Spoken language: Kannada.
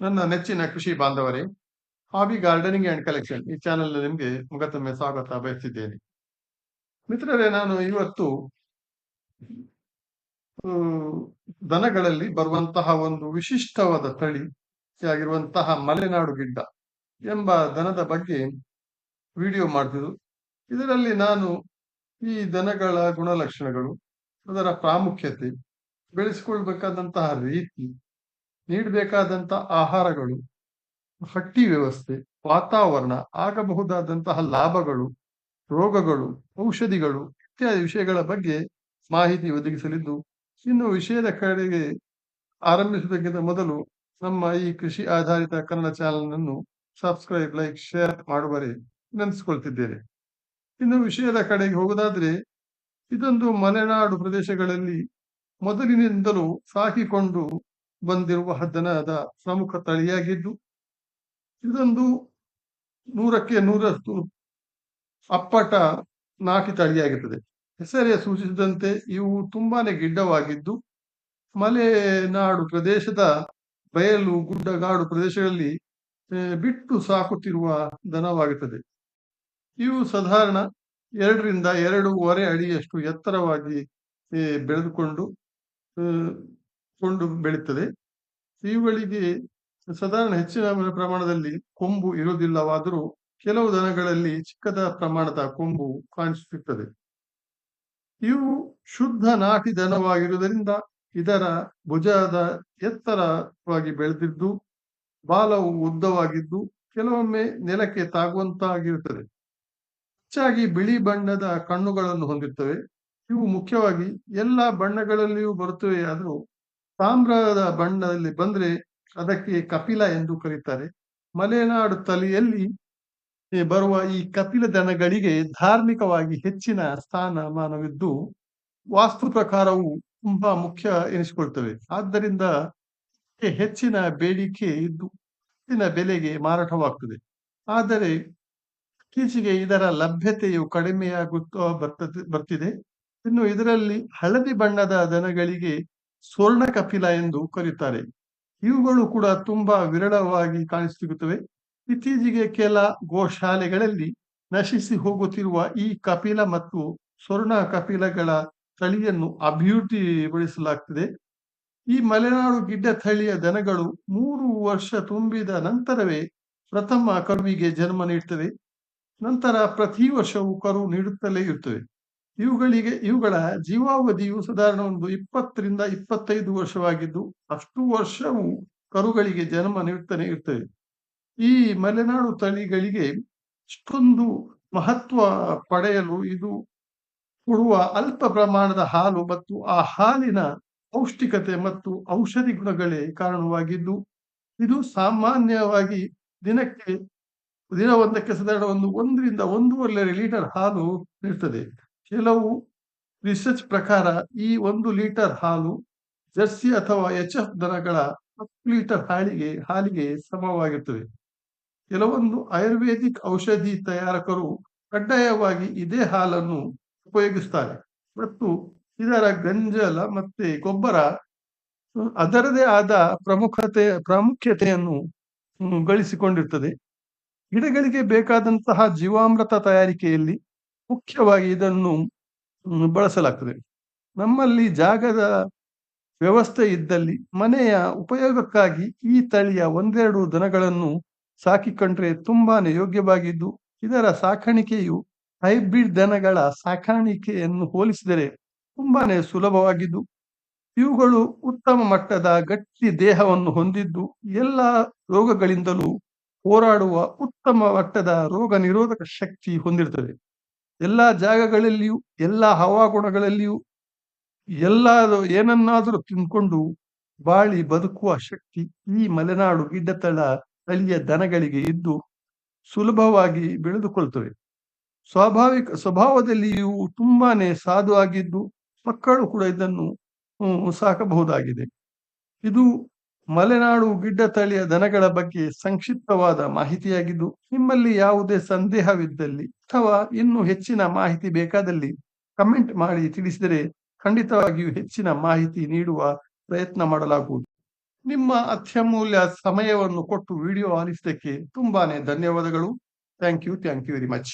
ನನ್ನ ನೆಚ್ಚಿನ ಕೃಷಿ ಬಾಂಧವರೇ, ಹಾಬಿ ಗಾರ್ಡನಿಂಗ್ ಅಂಡ್ ಕಲೆಕ್ಷನ್ ಈ ಚಾನೆಲ್ ನಿಮಗೆ ಮುಗತೊಮ್ಮೆ ಸ್ವಾಗತ ಬಯಸಿದ್ದೇನೆ ಮಿತ್ರರೇ, ನಾನು ಇವತ್ತು ದನಗಳಲ್ಲಿ ಬರುವಂತಹ ಒಂದು ವಿಶಿಷ್ಟವಾದ ತಳಿ ಆಗಿರುವಂತಹ ಮಲೆನಾಡು ಗಿಡ್ಡ ಎಂಬ ದನದ ಬಗ್ಗೆ ವಿಡಿಯೋ ಮಾಡಿದ್ರು ಇದರಲ್ಲಿ ನಾನು ಈ ದನಗಳ ಗುಣಲಕ್ಷಣಗಳು, ಅದರ ಪ್ರಾಮುಖ್ಯತೆ, ಬೆಳೆಸಿಕೊಳ್ಬೇಕಾದಂತಹ ರೀತಿ ನೀಡಬೇಕಾದಂತಹ ಆಹಾರಗಳು, ಹಟ್ಟಿ ವ್ಯವಸ್ಥೆ, ವಾತಾವರಣ, ಆಗಬಹುದಾದಂತಹ ಲಾಭಗಳು, ರೋಗಗಳು, ಔಷಧಿಗಳು ಇತ್ಯಾದಿ ವಿಷಯಗಳ ಬಗ್ಗೆ ಮಾಹಿತಿ ಒದಗಿಸಲಿದ್ದು, ಇನ್ನು ವಿಷಯದ ಕಡೆಗೆ ಆರಂಭಿಸುವುದಕ್ಕಿಂತ ಮೊದಲು ನಮ್ಮ ಈ ಕೃಷಿ ಆಧಾರಿತ ಕನ್ನಡ ಚಾನೆಲ್ ಅನ್ನು ಸಬ್ಸ್ಕ್ರೈಬ್, ಲೈಕ್, ಶೇರ್ ಮಾಡುವರೆ ನೆನೆಸಿಕೊಳ್ತಿದ್ದೇನೆ ಇನ್ನು ವಿಷಯದ ಕಡೆಗೆ ಹೋಗುವುದಾದ್ರೆ ಇದೊಂದು ಮಲೆನಾಡು ಪ್ರದೇಶಗಳಲ್ಲಿ ಮೊದಲಿನಿಂದಲೂ ಸಾಕಿಕೊಂಡು ಬಂದಿರುವ ದನದ ಪ್ರಮುಖ ತಳಿಯಾಗಿದ್ದು, ಇದೊಂದು ನೂರಕ್ಕೆ ನೂರಷ್ಟು ಅಪ್ಪಟ ನಾಟಿ ತಳಿಯಾಗಿರ್ತದೆ. ಹೆಸರೇ ಸೂಚಿಸಿದಂತೆ ಇವು ತುಂಬಾನೇ ಗಿಡ್ಡವಾಗಿದ್ದು ಮಲೆನಾಡು ಪ್ರದೇಶದ ಬಯಲು ಗುಡ್ಡಗಾಡು ಪ್ರದೇಶಗಳಲ್ಲಿ ಬಿಟ್ಟು ಸಾಕುತ್ತಿರುವ ದನವಾಗುತ್ತದೆ. ಇವು ಸಾಧಾರಣ ಎರಡರಿಂದ ಎರಡೂವರೆ ಅಡಿಯಷ್ಟು ಎತ್ತರವಾಗಿ ಬೆಳೆದುಕೊಂಡು ಕೊಂಡು ಬೆಳೀತದೆ. ಇವುಗಳಿಗೆ ಸಾಧಾರಣ ಹೆಚ್ಚಿನ ಪ್ರಮಾಣದಲ್ಲಿ ಕೊಂಬು ಇರುವುದಿಲ್ಲವಾದರೂ ಕೆಲವು ದನಗಳಲ್ಲಿ ಚಿಕ್ಕದ ಪ್ರಮಾಣದ ಕೊಂಬು ಕಾಣಿಸುತ್ತದೆ ಇವು ಶುದ್ಧ ನಾಟಿ ದನವಾಗಿರುವುದರಿಂದ ಇದರ ಭುಜದ ಎತ್ತರವಾಗಿ ಬೆಳೆದಿದ್ದು, ಬಾಲವು ಉದ್ದವಾಗಿದ್ದು ಕೆಲವೊಮ್ಮೆ ನೆಲಕ್ಕೆ ತಾಗುವಂತಾಗಿರುತ್ತದೆ. ಹೆಚ್ಚಾಗಿ ಬಿಳಿ ಬಣ್ಣದ ಕಣ್ಣುಗಳನ್ನು ಹೊಂದಿರ್ತವೆ. ಇವು ಮುಖ್ಯವಾಗಿ ಎಲ್ಲ ಬಣ್ಣಗಳಲ್ಲಿಯೂ ಬರುತ್ತವೆ, ಆದರೂ ತಾಮ್ರದ ಬಣ್ಣದಲ್ಲಿ ಬಂದ್ರೆ ಅದಕ್ಕೆ ಕಪಿಲ ಎಂದು ಕರೀತಾರೆ. ಮಲೆನಾಡು ತಲೆಯಲ್ಲಿ ಬರುವ ಈ ಕಪಿಲ ದನಗಳಿಗೆ ಧಾರ್ಮಿಕವಾಗಿ ಹೆಚ್ಚಿನ ಸ್ಥಾನಮಾನವಿದ್ದು, ವಾಸ್ತು ಪ್ರಕಾರವು ತುಂಬಾ ಮುಖ್ಯ ಎನಿಸಿಕೊಳ್ತವೆ. ಆದ್ದರಿಂದ ಹೆಚ್ಚಿನ ಬೇಡಿಕೆ ಇದ್ದು, ಹೆಚ್ಚಿನ ಬೆಲೆಗೆ ಮಾರಾಟವಾಗ್ತದೆ. ಆದರೆ, ಇತ್ತೀಚೆಗೆ ಇದರ ಲಭ್ಯತೆಯು ಕಡಿಮೆಯಾಗುತ್ತಾ ಬರ್ತದೆ, ಬರ್ತಿದೆ. ಇನ್ನು ಇದರಲ್ಲಿ ಹಳದಿ ಬಣ್ಣದ ದನಗಳಿಗೆ ಸ್ವರ್ಣ ಕಪಿಲ ಎಂದು ಕರೆಯುತ್ತಾರೆ ಇವುಗಳು ಕೂಡ ತುಂಬಾ ವಿರಳವಾಗಿ ಕಾಣಿಸಿಗುತ್ತವೆ ಇತ್ತೀಚೆಗೆ ಕೆಲ ಗೋಶಾಲೆಗಳಲ್ಲಿ ನಶಿಸಿ ಹೋಗುತ್ತಿರುವ ಈ ಕಪಿಲ ಮತ್ತು ಸ್ವರ್ಣ ಕಪಿಲಗಳ ತಳಿಯನ್ನು ಅಭಿವೃದ್ಧಿಪಡಿಸಲಾಗ್ತದೆ. ಈ ಮಲೆನಾಡು ಗಿಡ್ಡ ತಳಿಯ ದನಗಳು ಮೂರು ವರ್ಷ ತುಂಬಿದ ನಂತರವೇ ಪ್ರಥಮ ಕರುವಿಗೆ ಜನ್ಮ ನೀಡುತ್ತವೆ ನಂತರ ಪ್ರತಿ ವರ್ಷವೂ ಕರು ನೀಡುತ್ತಲೇ ಇರುತ್ತವೆ. ಇವುಗಳಿಗೆ, ಇವುಗಳ ಜೀವಾವಧಿಯು ಸಾಧಾರಣ ಒಂದು ಇಪ್ಪತ್ತರಿಂದ ಇಪ್ಪತ್ತೈದು ವರ್ಷವಾಗಿದ್ದು, ಅಷ್ಟು ವರ್ಷವು ಕರುಗಳಿಗೆ ಜನ್ಮ ನೀಡ್ತಾನೆ ಇರ್ತದೆ. ಈ ಮಲೆನಾಡು ತಳಿಗಳಿಗೆ ಇಷ್ಟೊಂದು ಮಹತ್ವ ಪಡೆಯಲು ಇದು ಕೊಡುವ ಅಲ್ಪ ಪ್ರಮಾಣದ ಹಾಲು ಮತ್ತು ಆ ಹಾಲಿನ ಪೌಷ್ಟಿಕತೆ ಮತ್ತು ಔಷಧಿ ಗುಣಗಳೇ ಕಾರಣವಾಗಿದ್ದು, ಇದು ಸಾಮಾನ್ಯವಾಗಿ ದಿನಕ್ಕೆ, ದಿನವೊಂದಕ್ಕೆ ಸಾಧಾರಣ ಒಂದು, ಒಂದರಿಂದ ಒಂದೂವರೆ ಲೀಟರ್ ಹಾಲು ನೀಡ್ತದೆ. ಕೆಲವು ರಿಸರ್ಚ್ ಪ್ರಕಾರ ಈ ಒಂದು ಲೀಟರ್ ಹಾಲು ಜರ್ಸಿ ಅಥವಾ ಎಚ್ ಎಫ್ ದನಗಳ ಹತ್ತು ಲೀಟರ್ ಹಾಲಿಗೆ ಹಾಲಿಗೆ ಸಮವಾಗಿರ್ತವೆ ಕೆಲವೊಂದು ಆಯುರ್ವೇದಿಕ್ ಔಷಧಿ ತಯಾರಕರು ಕಡ್ಡಾಯವಾಗಿ ಇದೇ ಹಾಲನ್ನು ಉಪಯೋಗಿಸ್ತಾರೆ. ಮತ್ತು ಇದರ ಗಂಜಲ ಮತ್ತೆ ಗೊಬ್ಬರ ಅದರದೇ ಆದ ಪ್ರಮುಖತೆ, ಪ್ರಾಮುಖ್ಯತೆಯನ್ನು ಗಳಿಸಿಕೊಂಡಿರ್ತದೆ. ಗಿಡಗಳಿಗೆ ಬೇಕಾದಂತಹ ಜೀವಾಮೃತ ತಯಾರಿಕೆಯಲ್ಲಿ ಮುಖ್ಯವಾಗಿ ಇದನ್ನು ಬಳಸಲಾಗ್ತದೆ. ನಮ್ಮಲ್ಲಿ ಜಾಗದ ವ್ಯವಸ್ಥೆ ಇದ್ದಲ್ಲಿ ಮನೆಯ ಉಪಯೋಗಕ್ಕಾಗಿ ಈ ತಳಿಯ ಒಂದೆರಡು ದನಗಳನ್ನು ಸಾಕಿಕೊಂಡ್ರೆ ತುಂಬಾನೇ ಯೋಗ್ಯವಾಗಿದ್ದು, ಇದರ ಸಾಕಾಣಿಕೆಯು ಹೈಬ್ರಿಡ್ ದನಗಳ ಸಾಕಾಣಿಕೆಯನ್ನು ಹೋಲಿಸಿದರೆ ತುಂಬಾನೇ ಸುಲಭವಾಗಿದ್ದು, ಇವುಗಳು ಉತ್ತಮ ಮಟ್ಟದ ಗಟ್ಟಿ ದೇಹವನ್ನು ಹೊಂದಿದ್ದು, ಎಲ್ಲ ರೋಗಗಳಿಂದಲೂ ಹೋರಾಡುವ ಉತ್ತಮ ಮಟ್ಟದ ರೋಗ ನಿರೋಧಕ ಶಕ್ತಿ ಹೊಂದಿರ್ತದೆ. ಎಲ್ಲ ಜಾಗಗಳಲ್ಲಿಯೂ, ಎಲ್ಲ ಹವಾಗುಣಗಳಲ್ಲಿಯೂ ಎಲ್ಲ ಏನನ್ನಾದರೂ ತಿಂದ್ಕೊಂಡು ಬಾಳಿ ಬದುಕುವ ಶಕ್ತಿ ಈ ಮಲೆನಾಡು ಗಿಡ್ಡತಳ ತಳಿಯ ದನಗಳಿಗೆ ಇದ್ದು ಸುಲಭವಾಗಿ ಬೆಳೆದುಕೊಳ್ತವೆ. ಸ್ವಾಭಾವಿಕ ಸ್ವಭಾವದಲ್ಲಿಯೂ ತುಂಬಾನೇ ಸಾಧು ಆಗಿದ್ದು ಮಕ್ಕಳು ಕೂಡ ಇದನ್ನು ಸಾಕಬಹುದಾಗಿದೆ. ಇದು ಮಲೆನಾಡು ಗಿಡ್ಡ ತಳಿಯ ದನಗಳ ಬಗ್ಗೆ ಸಂಕ್ಷಿಪ್ತವಾದ ಮಾಹಿತಿಯಾಗಿದ್ದು, ನಿಮ್ಮಲ್ಲಿ ಯಾವುದೇ ಸಂದೇಹವಿದ್ದಲ್ಲಿ ಅಥವಾ ಇನ್ನು ಹೆಚ್ಚಿನ ಮಾಹಿತಿ ಬೇಕಾದಲ್ಲಿ ಕಮೆಂಟ್ ಮಾಡಿ ತಿಳಿಸಿದರೆ ಖಂಡಿತವಾಗಿಯೂ ಹೆಚ್ಚಿನ ಮಾಹಿತಿ ನೀಡುವ ಪ್ರಯತ್ನ ಮಾಡಲಾಗುವುದು. ನಿಮ್ಮ ಅತ್ಯಮೂಲ್ಯ ಸಮಯವನ್ನು ಕೊಟ್ಟು ವಿಡಿಯೋ ಆಲಿಸಿದ್ದಕ್ಕೆ ತುಂಬಾನೇ ಧನ್ಯವಾದಗಳು. Thank you thank you very much.